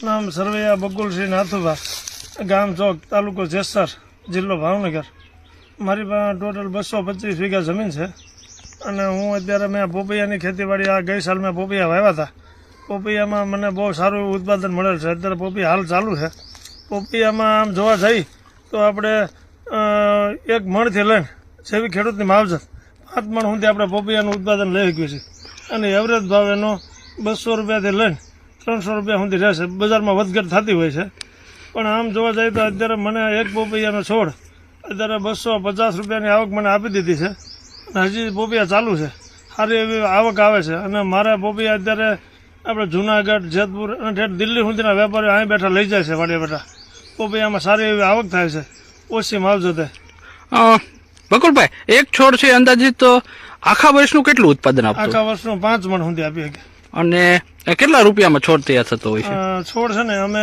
નામ સરવૈયા બકુલસિંહ નાથુભા, ગામ ચોક, તાલુકો જેસર, જિલ્લો ભાવનગર. મારી પાસે ટોટલ બસો પચીસ વીઘા જમીન છે અને હું અત્યારે મેં પોપૈયાની ખેતીવાડી આ ગઈ સાલ મેં પોપૈયા વાવ્યા હતા. પોપૈયામાં મને બહુ સારું ઉત્પાદન મળેલ છે. અત્યારે પોપી હાલ ચાલુ છે. પોપૈયામાં આમ જોવા જઈ તો આપણે એક મણથી લઈને જેવી ખેડૂતની માવજત, પાંચ મણ સુધી આપણે પોપૈયાનું ઉત્પાદન લઈ શક્યું છે અને એવરેજ ભાવ એનો બસો રૂપિયાથી લઈને ત્રણસો રૂપિયા સુધી રહેશે. બજારમાં વધઘટ થતી હોય છે. પણ આમ જોવા જઈએ તો અત્યારે મને એક પોપૈયાનો છોડ અત્યારે બસો પચાસ રૂપિયાની આવક મને આપી દીધી છે. અને હજી પોપૈયા ચાલુ છે. સારી એવી આવક આવે છે. અને મારા પોપૈયા અત્યારે આપણે જુનાગઢ જેતપુર અને ઠેઠ દિલ્હી સુધીના વેપારીઓ અહીં બેઠા લઈ જાય છે વાડિયા બેઠા. પોપૈયામાં સારી એવી આવક થાય છે. ઓછી માવજતે બકુલભાઈ એક છોડ છે અંદાજિત તો આખા વર્ષનું કેટલું ઉત્પાદન આખા વર્ષનું પાંચ મણ સુધી આપી શકે અને કેટલા રૂપિયામાં છોડ તૈયાર થતો હોય છે? છોડ છે ને અમે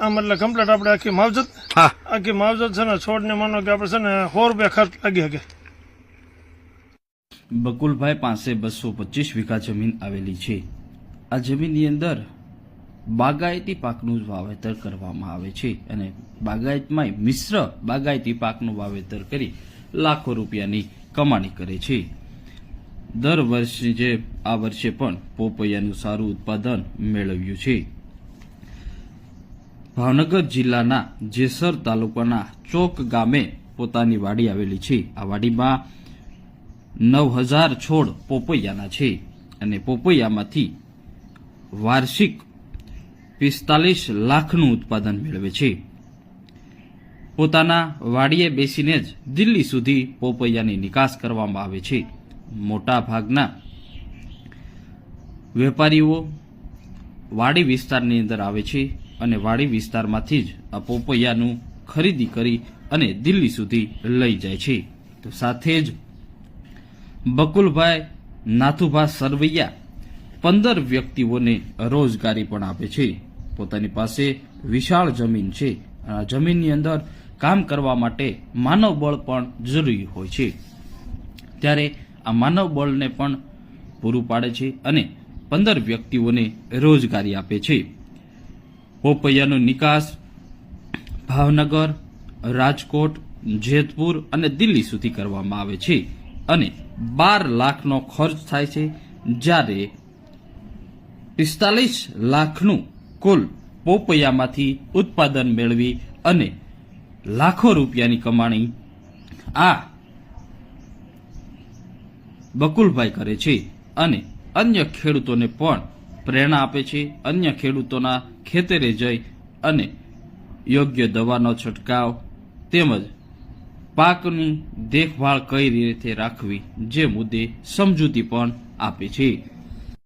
આમ એટલે કમ્પ્લીટ આપણે આખી માવજત હા. આખી માવજત છે ને છોડને માનો કે આપણે છે ને સો રૂપિયા ખર્ચ લાગી શકે. બકુલભાઈ પાસે બસો પચીસ વીઘા જમીન આવેલી છે. આ જમીનની અંદર બાગાયતી પાકનું જ વાવેતર કરવામાં આવે છે અને બાગાયતમાં મિશ્ર બાગાયતી પાકનું વાવેતર કરી લાખો રૂપિયાની કમાણી કરે છે. દર વર્ષની જે આ વર્ષે પણ પોપૈયાનું સારું ઉત્પાદન મેળવ્યું છે. ભાવનગર જિલ્લાના જેસર તાલુકાના ચોક ગામે પોતાની વાડી આવેલી છે. આ વાડીમાં નવ હજાર છોડ પોપૈયાના છે અને પોપૈયામાંથી વાર્ષિક પિસ્તાલીસ લાખનું ઉત્પાદન મેળવે છે. પોતાના વાડીએ બેસીને જ દિલ્હી સુધી પોપૈયાની નિકાસ કરવામાં આવે છે. મોટા ભાગના વેપારીઓ વાડી વિસ્તારની અંદર આવે છે અને વાડી વિસ્તારમાંથી જ આ પોપૈયાનું ખરીદી કરી અને દિલ્હી સુધી લઈ જાય છે. તો સાથે જ બકુલભાઈ નાથુભા સરવૈયા પંદર વ્યક્તિઓને રોજગારી પણ આપે છે. પોતાની પાસે વિશાળ જમીન છે. આ જમીનની અંદર કામ કરવા માટે માનવ બળ પણ જરૂરી હોય છે. ત્યારે આ માનવ બળને પણ પૂરું પાડે છે અને પંદર વ્યક્તિઓને રોજગારી આપે છે. પોપૈયાનો નિકાસ ભાવનગર, રાજકોટ, જેતપુર અને દિલ્હી સુધી કરવામાં આવે છે અને બાર લાખનો ખર્ચ થાય છે જ્યારે પિસ્તાલીસ લાખનું કુલ પોપૈયામાંથી ઉત્પાદન મેળવી અને લાખો રૂપિયાની કમાણી આ બકુલભાઈ કરે છે અને અન્ય ખેડૂતોને પણ પ્રેરણા આપે છે. અન્ય ખેડૂતોના ખેતરે જઈ અને યોગ્ય દવાનો છંટકાવ તેમજ પાકની દેખભાળ કઈ રીતે રાખવી, જે મુદ્દે સમજૂતી પણ આપે છે.